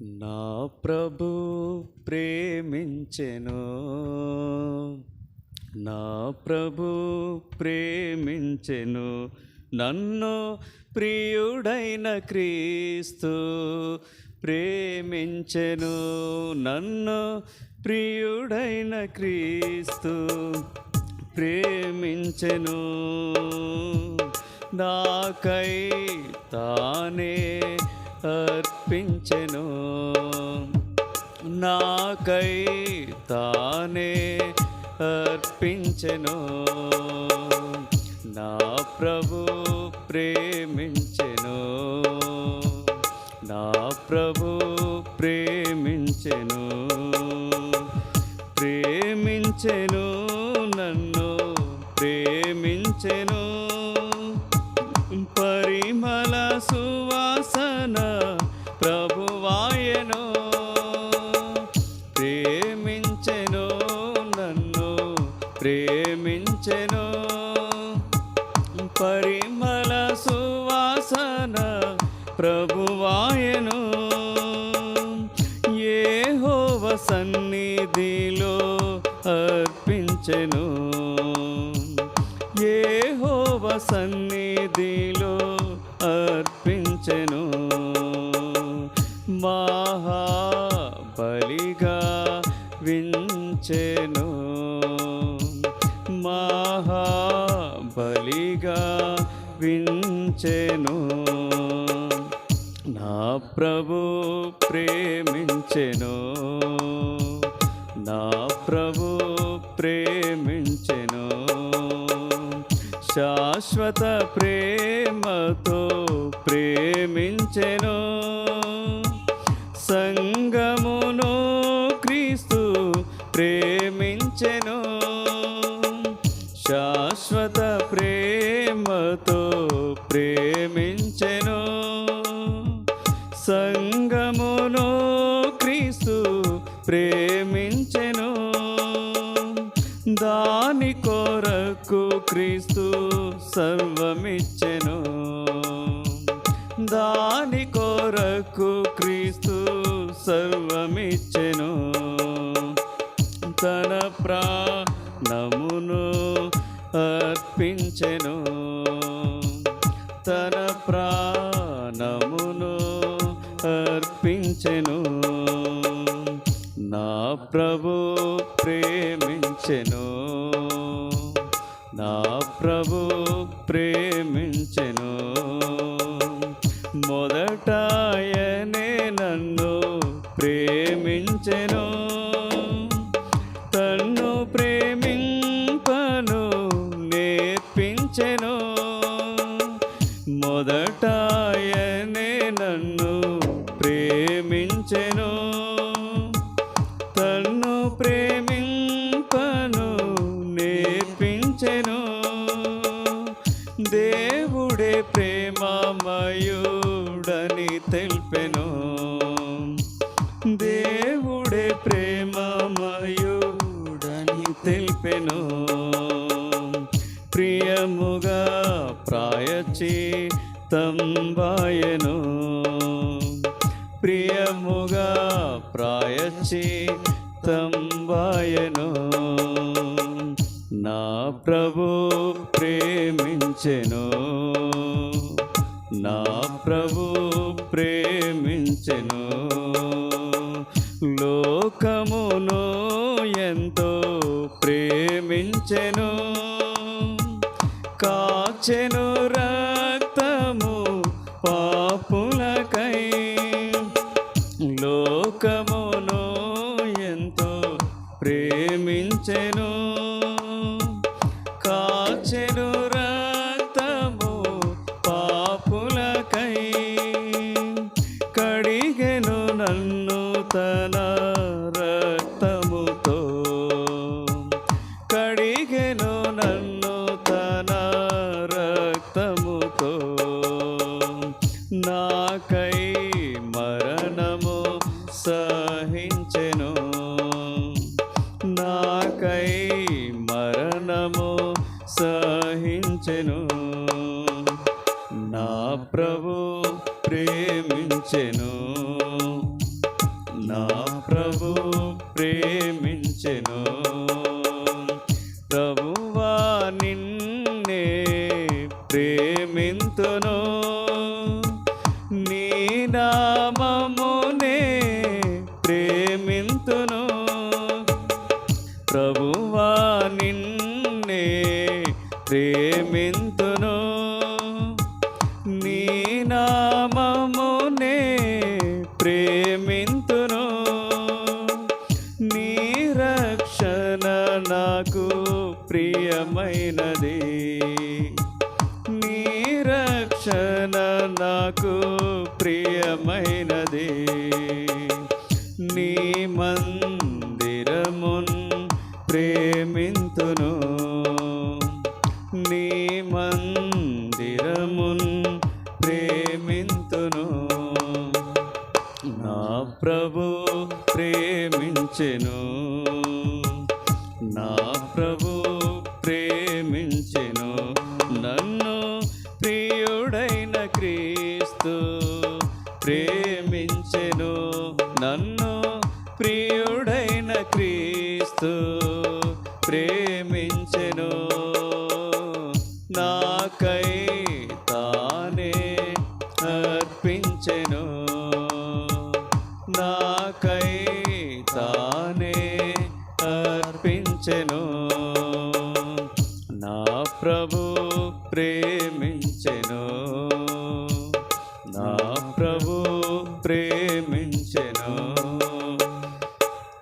నా ప్రభు ప్రేమించెను. నా ప్రభు ప్రేమించెను. నన్ను ప్రియుడైన క్రీస్తు ప్రేమించెను. నన్ను ప్రియుడైన క్రీస్తు ప్రేమించెను. నాకై తానే అర్పించెను నాకై తానే అర్పించెను. నా ప్రభు ప్రేమించెను. నా ప్రభు ప్రేమించెను. ప్రేమించెను నన్ను ప్రేమించెను. చెను పరిమళ సువాసన ప్రభువాయను. యెహోవ సన్నిధిలో అర్పించెను. ఏ హోవ సన్నిధిలో అర్పించెను. వించెను నా ప్రభు ప్రేమించెను. నా ప్రభు ప్రేమించెను. శాశ్వత ప్రేమతో ప్రేమించెను. సంగమును క్రీస్తు ప్రేమించెను. శాశ్వత ప్రేమతో ప్రేమించెను. సంగమును క్రీస్తు ప్రేమించెను. దాని కొరకు క్రీస్తు సర్వమిచ్చెను. దాని కొరకు క్రీస్తు సర్వమిచ్చెను. ప్రేమించెను నా ప్రభు ప్రేమించెను. నా ప్రభు ప్రేమించెను. మొదటాయనే నన్ను ప్రేమించెను. తన్ను ప్రేమింపను నేర్పించెను. మొదట దేవుడే ప్రేమమయుడని తెలిపెను. దేవుడే ప్రేమమయుడని తెలిపెను. ప్రియముగా ప్రాయచి తంబాయను ప్రియముగా ప్రాయచి తంబాయను నా ప్రభు ప్రే ప్రేమించెను. నా ప్రభు ప్రేమించెను. లోకమును ఎంతో ప్రేమించెను. కాచెను రక్తము పాపులకై. లోకము మహించెను. నా ప్రభు ప్రేమించెను. నా ప్రభు ప్రేమించెను. ప్రభువా నిన్నే ప్రేమింతును. నీ నామమునే ప్రేమింతును. ప్రభువా ప్రియమైనది. నీ రక్షణ నాకు ప్రియమైనది. నీ మందిరమున్ ప్రేమింతును. నీ మందిరమున్ ప్రేమింతును. నా ప్రభు ప్రేమించెను. నా ప్రియుడైన క్రీస్తు ప్రేమించెను నన్ను. ప్రియుడైన క్రీస్తు ప్రేమించెను నాకై తానే అర్పించెను. నాకై తానే అర్పించెను. నా ప్రభు ప్రేమి